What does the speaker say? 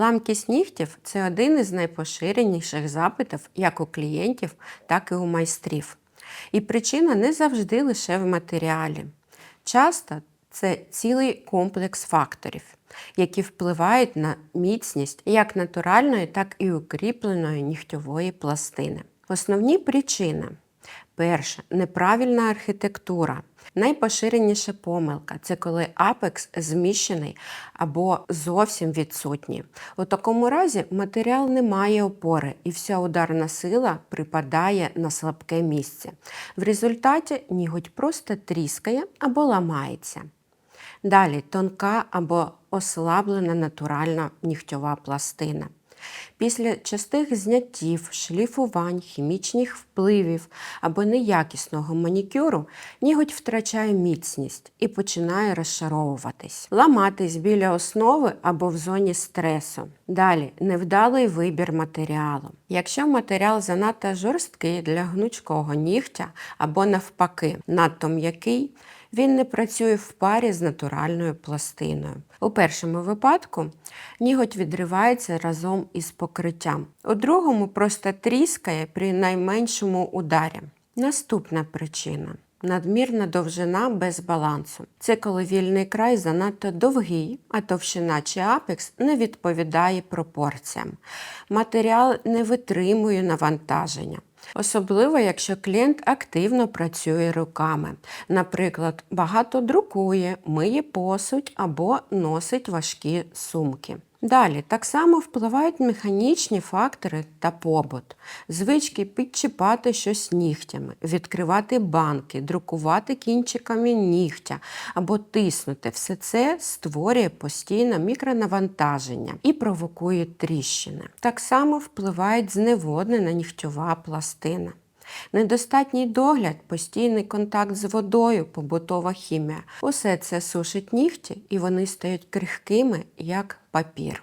Ламкість нігтів це один із найпоширеніших запитів як у клієнтів, так і у майстрів. І причина не завжди лише в матеріалі. Часто це цілий комплекс факторів, які впливають на міцність як натуральної, так і укріпленої нігтьової пластини. Основні причини. Перше неправильна архітектура. Найпоширеніша помилка це коли апекс зміщений або зовсім відсутній. У такому разі матеріал не має опори і вся ударна сила припадає на слабке місце. В результаті ніготь просто тріскає або ламається. Далі тонка або ослаблена натуральна нігтьова пластина. Після частих зняттів, шліфувань, хімічних впливів або неякісного манікюру ніготь втрачає міцність і починає розшаровуватись, ламатись біля основи або в зоні стресу. Далі невдалий вибір матеріалу. Якщо матеріал занадто жорсткий для гнучкого нігтя або навпаки, надто м'який, він не працює в парі з натуральною пластиною. У першому випадку ніготь відривається разом із покриттям. У другому просто тріскає при найменшому ударі. Наступна причина. Надмірна довжина без балансу. Це коли вільний край занадто довгий, а товщина чи апекс не відповідає пропорціям. Матеріал не витримує навантаження. Особливо, якщо клієнт активно працює руками, наприклад, багато друкує, миє посудь або носить важкі сумки. Далі так само впливають механічні фактори та побут, звички підчіпати щось нігтями, відкривати банки, друкувати кінчиками нігтя або тиснути. Все це створює постійне мікронавантаження і провокує тріщини. Так само впливають зневоднена нігтьова пластина. Недостатній догляд, постійний контакт з водою, побутова хімія. Усе це сушить нігті і вони стають крихкими, як папір.